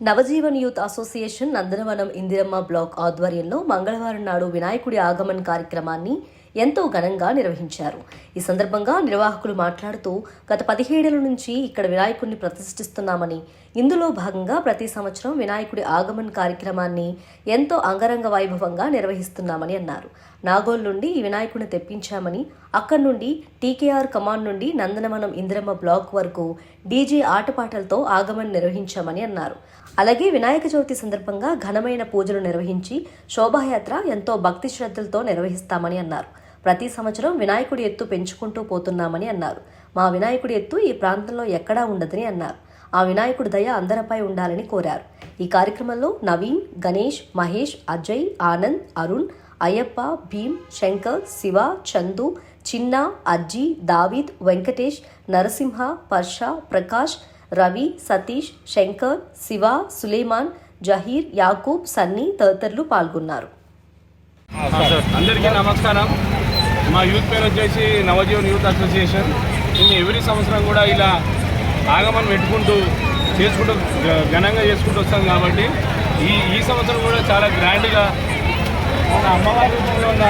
Navajeevan youth association Nandanavanam Indiramma block ఆధ్వర్యంలో మంగళవారం నాడు వినాయకుడి ఆగమన్ కార్యక్రమాన్ని ఎంతో ఘనంగా నిర్వహించారు. ఈ సందర్భంగా నిర్వాహకులు మాట్లాడుతూ గత పదిహేడేళ్ళ నుంచి ఇక్కడ వినాయకుడిని ప్రతిష్ఠిస్తున్నామని ఇందులో భాగంగా ప్రతి సంవత్సరం వినాయకుడి ఆగమన్ కార్యక్రమాన్ని ఎంతో అంగరంగ వైభవంగా నిర్వహిస్తున్నామని అన్నారు. నాగోల్ నుండి ఈ వినాయకుడిని తెప్పించామని అక్కడి నుండి టీకేఆర్ కమాండ్ నుండి నందనవనం ఇంద్రమ్మ బ్లాక్ వరకు డీజే ఆటపాటలతో ఆగమన్ నిర్వహించామని అన్నారు. అలాగే వినాయక చవితి సందర్భంగా ఘనమైన పూజలు నిర్వహించి శోభాయాత్ర ఎంతో భక్తి శ్రద్ధలతో నిర్వహిస్తామని అన్నారు. ప్రతి సంవత్సరం వినాయకుడి ఎత్తు పెంచుకుంటూ పోతున్నామని అన్నారు. మా వినాయకుడి ఎత్తు ఈ ప్రాంతంలో ఎక్కడా ఉండదని అన్నారు. ఆ వినాయకుడి దయ అందరిపై ఉండాలని కోరారు. ఈ కార్యక్రమంలో నవీన్ గణేష్ మహేష్ అజయ్ ఆనంద్ అరుణ్ అయ్యప్ప భీమ్ శంకర్ శివ చందు చిన్న అజ్జీ దావీద్ వెంకటేష్ నరసింహ పర్ష ప్రకాష్ రవి సతీష్ శంకర్ శివ సులేమాన్ జహీర్ యాకూబ్ సన్నీ తదితరులు పాల్గొన్నారు. అందరికీ నమస్కారం. మా యూత్ పేరు వచ్చేసి నవజీవన్ యూత్ అసోసియేషన్. మేము ఎవ్రీ సంవత్సరం కూడా ఇలా ఆగమని పెట్టుకుంటూ చేసుకుంటూ ఘనంగా చేసుకుంటూ వస్తాం కాబట్టి ఈ ఈ సంవత్సరం కూడా చాలా గ్రాండ్గా మన అమ్మవారి రూపంలో ఉన్న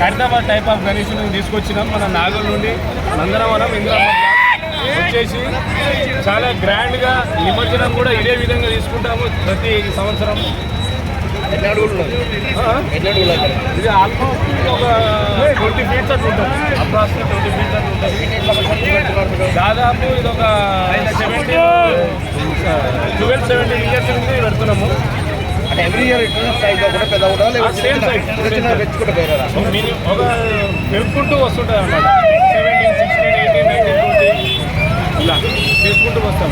ఖైరతాబాద్ టైప్ ఆఫ్ గణేషుని తీసుకొచ్చినాం మన నాగల్ నుండి. నందనవనం ఇంద్రమ్మ వచ్చేసి చాలా గ్రాండ్గా నిమజ్జనం కూడా ఇదే విధంగా తీసుకుంటాము ప్రతి సంవత్సరం. ఇది ఆల్మోస్ట్ ఒక ట్వంటీ ఫీట్స్ అట్లా ఉంటుంది. అప్రాక్సిమేట్ ట్వంటీ ఫీట్స్ అట్లా ఉంటుంది. దాదాపు ఇది ఒక సెవెంటీ ట్వెల్వ్ సెవెంటీన్ ఇయర్స్ నుంచి పెడుతున్నాము. అంటే ఎవ్రీ ఇయర్ సైజ్ కూడా పెద్ద size. చిన్న పెంచుకుంటే పోయారా ఒక వస్తుంటుంది అన్నమాట. Seventeen sixteen eighteen nineteen twenty ఇలా చేసుకుంటూ వస్తాం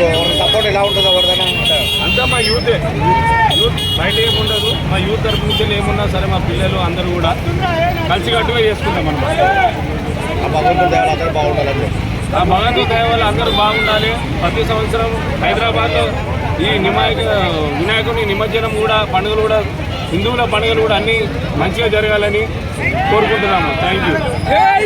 మీకు సపోర్ట్ ఎలా ఉంటుందో ఎవరిదైనా అంటే అంతా మా యూతే. యూత్ బయట ఏముండదు. మా యూత్ తరపు నుంచి ఏమున్నా సరే మా పిల్లలు అందరూ కూడా కలిసికట్టుగా చేసుకుంటాం అన్నమాట. ఆ భగవంతుడు దేవాలి అందరూ. ఆ భగవంతు దయ వల్ల అందరూ బాగుండాలి. ప్రతి సంవత్సరం హైదరాబాద్లో ఈ నిమాయక వినాయకుని నిమజ్జనం కూడా పండుగలు కూడా హిందువుల పండుగలు కూడా అన్నీ మంచిగా జరగాలని కోరుకుంటున్నాము. Thank you